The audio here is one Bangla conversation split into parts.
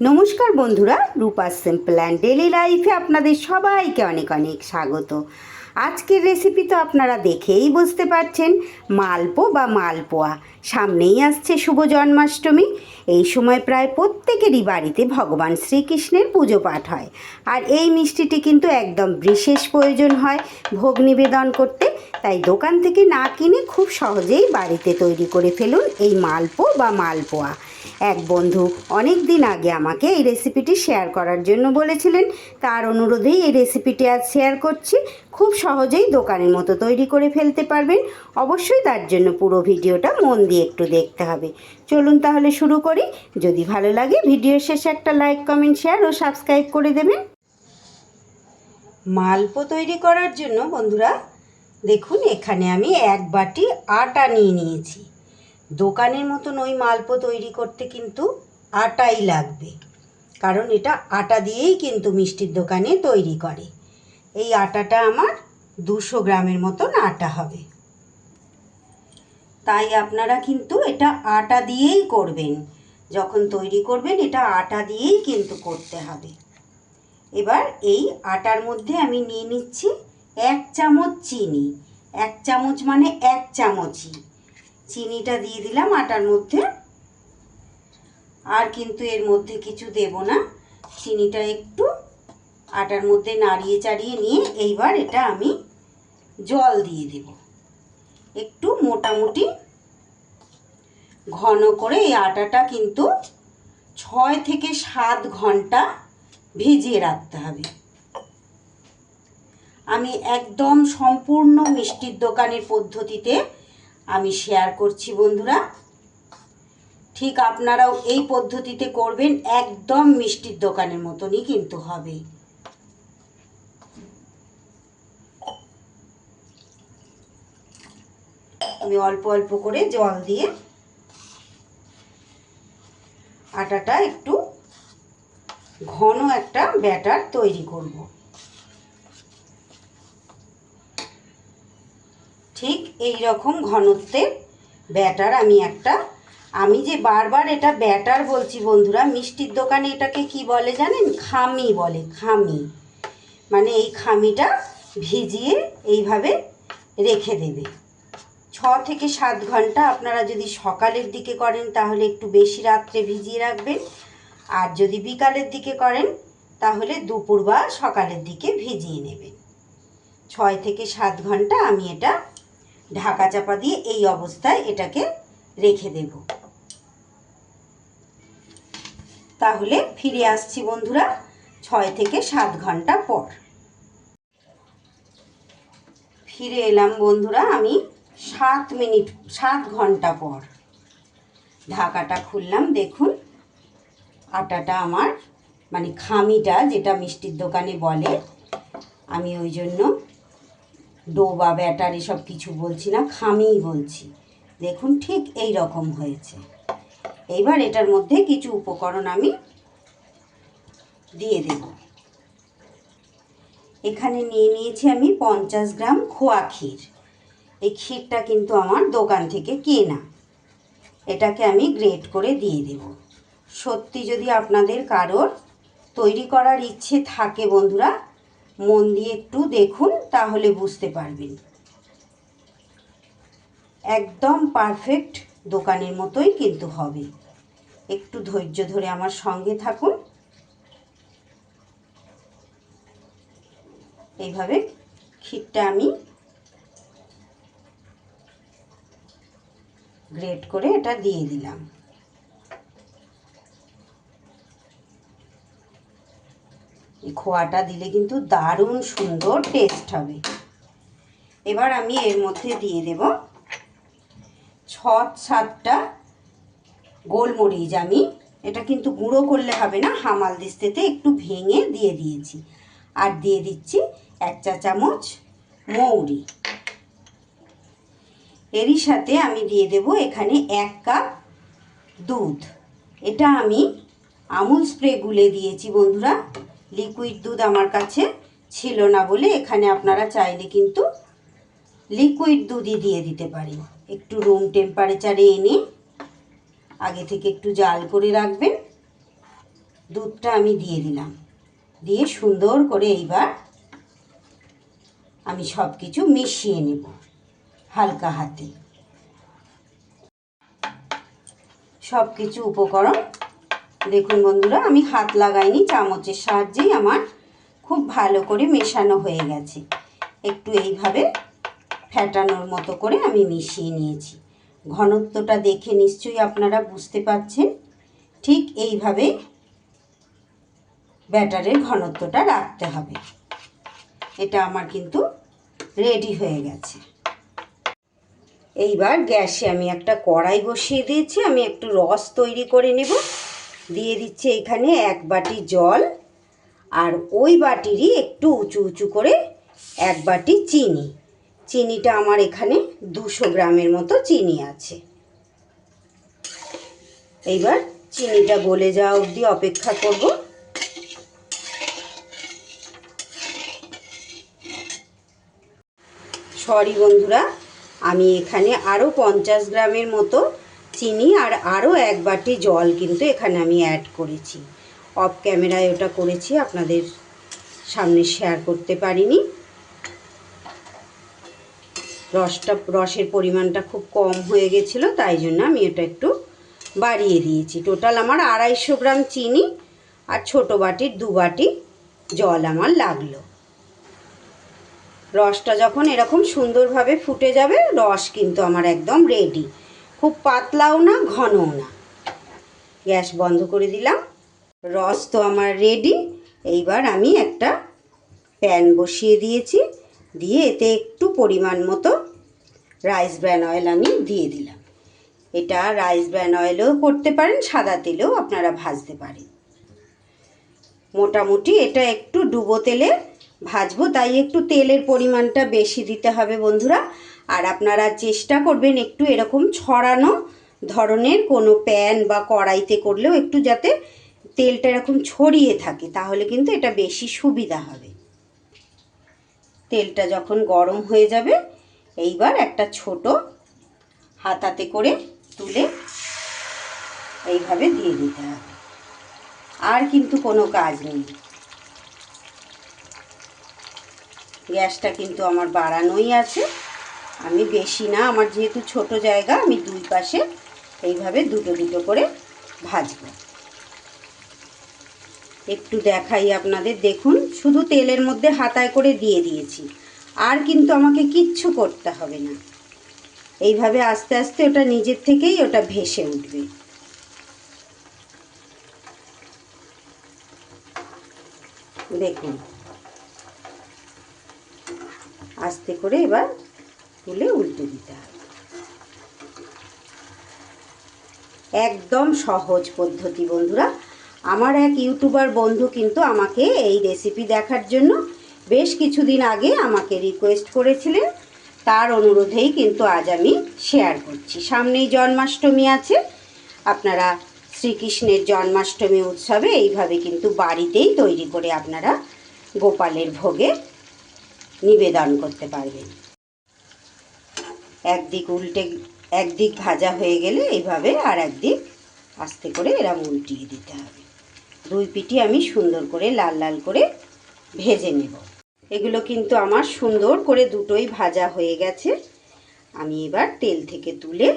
নমস্কার বন্ধুরা রূপা সিম্পল অ্যান্ড ডেলি লাইফে আপনাদের সবাইকে অনেক অনেক স্বাগত। আজকের রেসিপি তো আপনারা দেখেই বুঝতে পারছেন, মালপো বা মালপোয়া। সামনেই আসছে শুভ জন্মাষ্টমী। এই সময় প্রায় প্রত্যেকেরই বাড়িতে ভগবান শ্রীকৃষ্ণের পুজো পাঠ হয়। আর এই মিষ্টিটি কিন্তু একদম বিশেষ প্রয়োজন হয় ভোগ নিবেদন করতে। তাই দোকান থেকে না কিনে খুব সহজেই বাড়িতে তৈরি করে ফেলুন এই মালপো বা মালপোয়া। এক বন্ধু অনেক দিন আগে আমাকে এই রেসিপিটি শেয়ার করার জন্য বলেছিলেন। তার অনুরোধেই এই রেসিপিটি আজ শেয়ার করছি। খুব সহজেই দোকানের মতো তৈরি করে ফেলতে পারবেন। অবশ্যই তার জন্য পুরো ভিডিওটা মন দিয়ে একটু দেখতে হবে। চলুন তাহলে শুরু করি। যদি ভালো লাগে ভিডিও শেষে একটা লাইক কমেন্ট শেয়ার ও সাবস্ক্রাইব করে দেবেন। মালপো তৈরি করার জন্য বন্ধুরা, দেখুন এখানে আমি এক বাটি আটা নিয়ে নিয়েছি। দোকানের মতন ওই মালপো তৈরি করতে কিন্তু আটাই লাগবে। কারণ এটা আটা দিয়েই কিন্তু মিষ্টির দোকানে তৈরি করে। এই আটাটা আমার দুশো গ্রামের মতন আটা হবে। তাই আপনারা কিন্তু এটা আটা দিয়েই করবেন। যখন তৈরি করবেন, এটা আটা দিয়েই কিন্তু করতে হবে। এবার এই আটার মধ্যে আমি নিয়ে নিচ্ছি এক চামচ চিনি। এক চামচ মানে এক চামচই। চিনিটা দিয়ে দিলাম আটার মধ্যে। আর কিন্তু এর মধ্যে কিছু দেব না। চিনিটা একটু আটার মধ্যে নাড়িয়ে চাড়িয়ে নিয়ে এইবার এটা আমি জল দিয়ে দেব। একটু মোটামুটি ঘন করে এই আটাটা কিন্তু ছয় থেকে সাত ঘণ্টা ভিজিয়ে রাখতে হবে। আমি একদম সম্পূর্ণ মিষ্টির দোকানের পদ্ধতিতে আমি শেয়ার করছি বন্ধুরা। ঠিক আপনারাও এই পদ্ধতিতে করবেন, একদম মিষ্টির দোকানের মতনই কিন্তু হবে। আমি অল্প অল্প করে জল দিয়ে আটাটা একটু ঘন একটা ব্যাটার তৈরি করব। ঠিক এই রকম ঘনত্বের ব্যাটার আমি একটা, আমি যে বারবার এটা ব্যাটার বলছি বন্ধুরা, মিষ্টির দোকানে এটাকে কি বলে জানেন? খামি বলে, খামি। মানে এই খামিটা ভিজিয়ে এইভাবে রেখে দেবে। ছ থেকে সাত ঘণ্টা আপনারা যদি সকালের দিকে করেন তাহলে একটু বেশি রাত্রে ভিজিয়ে রাখবেন। আর যদি বিকালের দিকে করেন তাহলে দুপুর বা সকালের দিকে ভিজিয়ে নেবেন। ছয় থেকে সাত ঘণ্টা আমি এটা ঢাকা চাপা দিয়ে এই অবস্থায় এটাকে রেখে দেব। তাহলে ফিরে আসছি বন্ধুরা ছয় থেকে সাত ঘণ্টা পর। ফিরে এলাম বন্ধুরা আমি সাত মিনিট, সাত ঘণ্টা পর। ঢাকাটা খুললাম, দেখুন। আটাটা আমার মানে খামিটা, যেটা মিষ্টির দোকানে বলে, আমি ওই জন্য ডো বা ব্যাটার এসব কিছু বলছি না খামিই বলছি। দেখুন ঠিক এই রকম হয়েছে। এইবার এটার মধ্যে কিছু উপকরণ আমি দিয়ে দেব। এখানে নিয়ে নিয়েছি আমি পঞ্চাশ গ্রাম খোয়া ক্ষীর। এই ক্ষীরটা কিন্তু আমার দোকান থেকে কেনা। এটাকে আমি গ্রেট করে দিয়ে দেব। সত্যি যদি আপনাদের কারোর তৈরি করার ইচ্ছে থাকে বন্ধুরা মন দিয়ে একটু দেখুন, তাহলে বুঝতে পারবেন। একদম পারফেক্ট দোকানের মতোই কিন্তু হবে। একটু ধৈর্য ধরে আমার সঙ্গে থাকুন। এইভাবে ক্ষীরটা আমি গ্রেট করে এটা দিয়ে দিলাম। এই খোয়াটা দিলে কিন্তু দারুণ সুন্দর টেস্ট হবে। এবার আমি এর মধ্যে দিয়ে দেব ছ সাতটা গোলমরিচ। আমি এটা কিন্তু গুঁড়ো করলে হবে না, হামাল দিস্তেতে একটু ভেঙে দিয়ে দিয়েছি। আর দিয়ে দিচ্ছি এক চা চামচ মৌরি। এরই সাথে আমি দিয়ে দেব এখানে এক কাপ দুধ। এটা আমি আমুল স্প্রে গুলে দিয়েছি বন্ধুরা। লিকুইড দুধ আমার কাছে ছিল না বলে এখানে আপনারা চাইলে কিন্তু লিকুইড দুধই দিয়ে দিতে পারেন একটু রুম টেম্পারেচারে এনে আগে থেকে একটু জাল করে রাখবেন। দুধটা আমি দিয়ে দিলাম। দিয়ে সুন্দর করে এইবার আমি সব কিছু মিশিয়ে নেব হালকা হাতে। সব কিছু উপকরণ দেখুন বন্ধুরা, আমি হাত লাগাইনি, চামচের সাহায্যেই আমার খুব ভালো করে মেশানো হয়ে গেছে। একটু এইভাবে ফ্যাটানোর মতো করে আমি মিশিয়ে নিয়েছি। ঘনত্বটা দেখে নিশ্চয়ই আপনারা বুঝতে পারছেন। ঠিক এইভাবে ব্যাটারের ঘনত্বটা রাখতে হবে। এটা আমার কিন্তু রেডি হয়ে গেছে। এইবার গ্যাসে আমি একটা কড়াই বসিয়ে দিয়েছি, আমি একটু রস তৈরি করে নেব। দিয়ে দিচ্ছি এখানে এক বাটি জল আর ওই বাটিরই একটু উঁচু উঁচু করে এক বাটি চিনি। চিনিটা আমার এখানে দুশো গ্রামের মতো চিনি আছে। এইবার চিনিটা গলে যাওয়া অবধি অপেক্ষা করব। সরি বন্ধুরা, আমি এখানে আরও পঞ্চাশ গ্রামের মতো চিনি আর আরও এক বাটি জল কিন্তু এখানে আমি অ্যাড করেছি। অফ ক্যামেরায় ওটা করেছি, আপনাদের সামনে শেয়ার করতে পারিনি। রসটা, রসের পরিমাণটা খুব কম হয়ে গেছিল, তাই জন্য আমি এটা একটু বাড়িয়ে দিয়েছি। টোটাল আমার আড়াইশো গ্রাম চিনি আর ছোটো বাটির দু বাটি জল আমার লাগল। রসটা যখন এরকম সুন্দরভাবে ফুটে যাবে, রস কিন্তু আমার একদম রেডি খুব পাতলাও না, ঘনও না। গ্যাস বন্ধ করে দিলাম। রস তো আমার রেডি এইবার আমি একটা প্যান বসিয়ে দিয়েছি। দিয়ে এতে একটু পরিমাণ মতো রাইস ব্র্যান অয়েল আমি দিয়ে দিলাম। এটা রাইস ব্র্যান অয়েলেও করতে পারেন, সাদা তেলেও আপনারা ভাজতে পারেন। মোটামুটি এটা একটু ডুবো তেলে ভাজবো, তাই একটু তেলের পরিমাণটা বেশি দিতে হবে বন্ধুরা। আর আপনারা চেষ্টা করবেন একটু এরকম ছড়ানো ধরনের কোনো প্যান বা কড়াইতে করলেও একটু যাতে তেলটা এরকম ছড়িয়ে থাকে, তাহলে কিন্তু এটা বেশি সুবিধা হবে। তেলটা যখন গরম হয়ে যাবে, এইবার একটা ছোট হাতাতে করে তুলে এইভাবে দিয়ে দিতে হবে। আর কিন্তু কোনো কাজ নেই। গ্যাসটা কিন্তু আমার বাড়ানোই আছে। আমি বেশি না, আমার যেহেতু ছোট জায়গা, আমি দুই পাশে এইভাবে দুটো দুটো করে ভাজবো। একটু দেখাই আপনাদের, দেখুন, শুধু তেলের মধ্যে হাতায় করে দিয়ে দিয়েছি। আর কিন্তু আমাকে কিচ্ছু করতে হবে না। এইভাবে আস্তে আস্তে ওটা নিজের থেকেই ওটা ভেসে উঠবে। দেখুন। আস্তে করে এবার তুলে উল্টে দিতে হবে। একদম সহজ পদ্ধতি বন্ধুরা। আমার এক ইউটিউবার বন্ধু কিন্তু আমাকে এই রেসিপি দেখার জন্য বেশ কিছুদিন আগে আমাকে রিকোয়েস্ট করেছিলেন। তার অনুরোধেই কিন্তু আজ আমি শেয়ার করছি। সামনেই জন্মাষ্টমী আছে। আপনারা শ্রীকৃষ্ণের জন্মাষ্টমী উৎসবে এইভাবে কিন্তু বাড়িতেই তৈরি করে আপনারা গোপালের ভোগে নিবেদন করতে পারবেন। একদিক উল্টে, একদিক ভাজা হয়ে গেলে এইভাবে আর একদিক আস্তে করে এরম উল্টিয়ে দিতে হবে। দুই পিটি আমি সুন্দর করে লাল লাল করে ভেজে নেব। এগুলো কিন্তু আমার সুন্দর করে দুটোই ভাজা হয়ে গেছে। আমি এবার তেল থেকে তুলে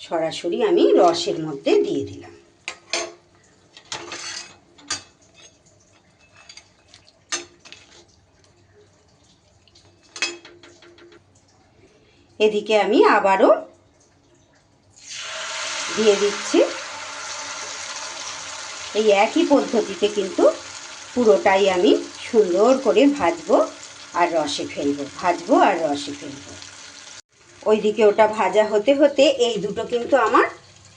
সরাসরি আমি রসের মধ্যে দিয়ে দিলাম। এদিকে আমি আবারও দিয়ে দিচ্ছি। এই একই পদ্ধতিতে কিন্তু পুরোটাই আমি সুন্দর করে ভাজবো আর রসে ফেলব, ভাজবো আর রসে ফেলব। ওইদিকে ওটা ভাজা হতে হতে এই দুটো কিন্তু আমার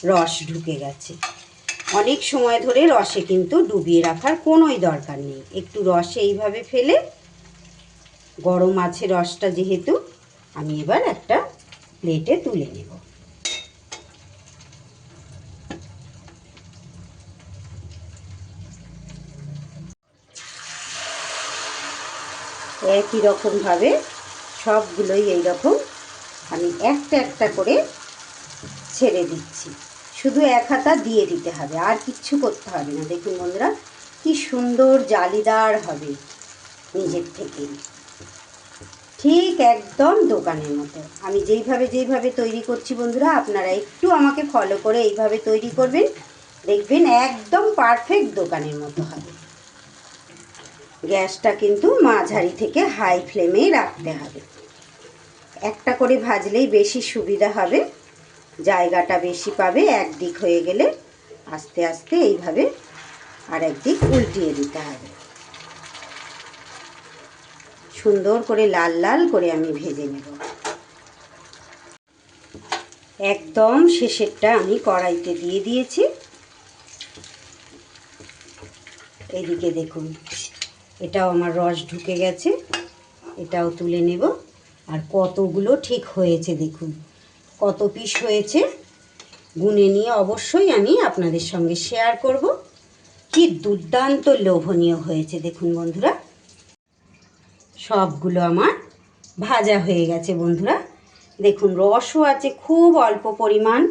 রস ঢুকে গেছে। অনেক সময় ধরে রসে কিন্তু ডুবিয়ে রাখার কোনোই দরকার নেই। একটু রসে এইভাবে ফেলে, গরম আছে রসটা যেহেতু আমি এবার একটা প্লেটে তুলে নেব। একই রকমভাবে সবগুলোই এই রকম আমি একটা একটা করে ছেড়ে দিচ্ছি। শুধু এক হাতা দিয়ে দিতে হবে, আর কিচ্ছু করতে হবে না। দেখুন বন্ধুরা, কি সুন্দর জালিদার হবে নিজের থেকেই ঠিক একদম দোকানের মতো। আমি যেইভাবে যেইভাবে তৈরি করছি বন্ধুরা, আপনারা একটু আমাকে ফলো করে এইভাবে তৈরি করবেন। দেখবেন একদম পারফেক্ট দোকানের মতো হবে। গ্যাসটা কিন্তু মাঝারি থেকে হাই ফ্লেমেই রাখতে হবে। একটা করে ভাজলেই বেশি সুবিধা হবে। জায়গাটা বেশি পাবে, একদিক হয়ে গেলে আস্তে আস্তে এইভাবে আর একদিক উল্টিয়ে দিতে হবে। সুন্দর করে লাল লাল করে আমি ভেজে নেব। একদম শেষেরটা আমি কড়াইতে দিয়ে দিয়েছি। এদিকে দেখুন, এটাও আমার রস ঢুকে গেছে, এটাও তুলে নেব। আর কতগুলো ঠিক হয়েছে দেখুন, কত পিস হয়েছে। গুনে নিয়ে অবশ্যই আমি আপনাদের সঙ্গে শেয়ার করব। কি দুর্দান্ত লোভনীয় হয়েছে দেখুন বন্ধুরা। সবগুলো আমার ভাজা হয়ে গেছে বন্ধুরা। দেখুন, রসও আছে খুব অল্প পরিমাণ,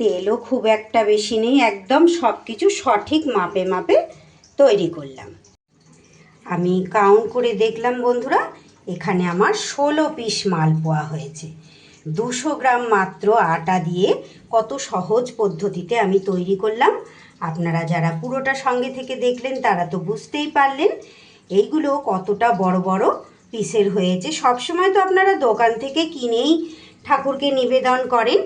তেলও খুব একটা বেশি নেই, একদম সব কিছু সঠিক মাপে মাপে তৈরি করলাম। আমি কাউন্ট করে দেখলাম বন্ধুরা, এখানে আমার ষোলো পিস মালপোয়া হয়েছে। দুশো গ্রাম মাত্র আটা দিয়ে কত সহজ পদ্ধতিতে আমি তৈরি করলাম। আপনারা যারা পুরোটা সঙ্গে থেকে দেখলেন, তারা তো বুঝতেই পারলেন এইগুলো কতটা বড় বড় পিসের হয়েছে? সবসময় তো আপনারা দোকান থেকে কিনেই ঠাকুরকে নিবেদন করেন।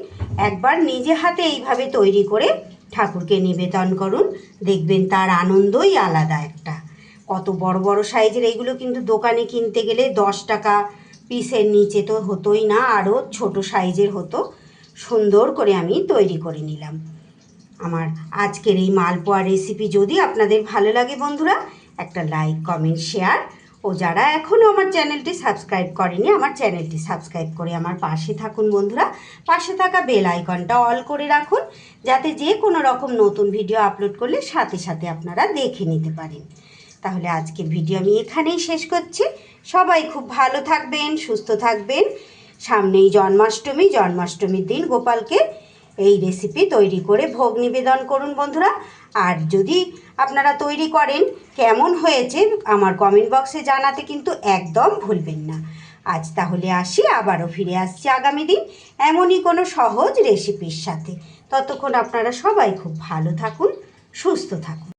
একবার নিজে হাতে এইভাবে তৈরি করে ঠাকুরকে নিবেদন করুন। দেখবেন তার আনন্দই আলাদা একটা। কত বড় বড় সাইজের এইগুলো কিন্তু দোকানে কিনতে গেলে দশ টাকা পিসের নিচে তো হতোই না, আরও ছোট সাইজের হতো। সুন্দর করে আমি তৈরি করে নিলাম। আমার আজকের এই মালপোয়া রেসিপি যদি আপনাদের ভালো লাগে বন্ধুরা একটা লাইক কমেন্ট শেয়ার ও যারা এখনও আমার চ্যানেলটি সাবস্ক্রাইব করেনি, আমার চ্যানেলটি সাবস্ক্রাইব করে আমার পাশে থাকুন বন্ধুরা। পাশে থাকা বেল আইকনটা অল করে রাখুন, যাতে যে কোনো রকম নতুন ভিডিও আপলোড করলে সাথে সাথে আপনারা দেখে নিতে পারেন। তাহলে আজকের ভিডিও আমি এখানেই শেষ করছি। সবাই খুব ভালো থাকবেন, সুস্থ থাকবেন। সামনেই জন্মাষ্টমী, জন্মাষ্টমীর দিন গোপালকে এই রেসিপি তৈরি করে ভোগ নিবেদন করুন বন্ধুরা। আর যদি আপনারা তৈরি করেন, কেমন হয়েছে আমার কমেন্ট বক্সে জানাতে কিন্তু একদম ভুলবেন না। আজ তাহলে আসি, আবারও ফিরে আসছি আগামী দিন এমনই কোনো সহজ রেসিপির সাথে। ততক্ষণ আপনারা সবাই খুব ভালো থাকুন, সুস্থ থাকুন।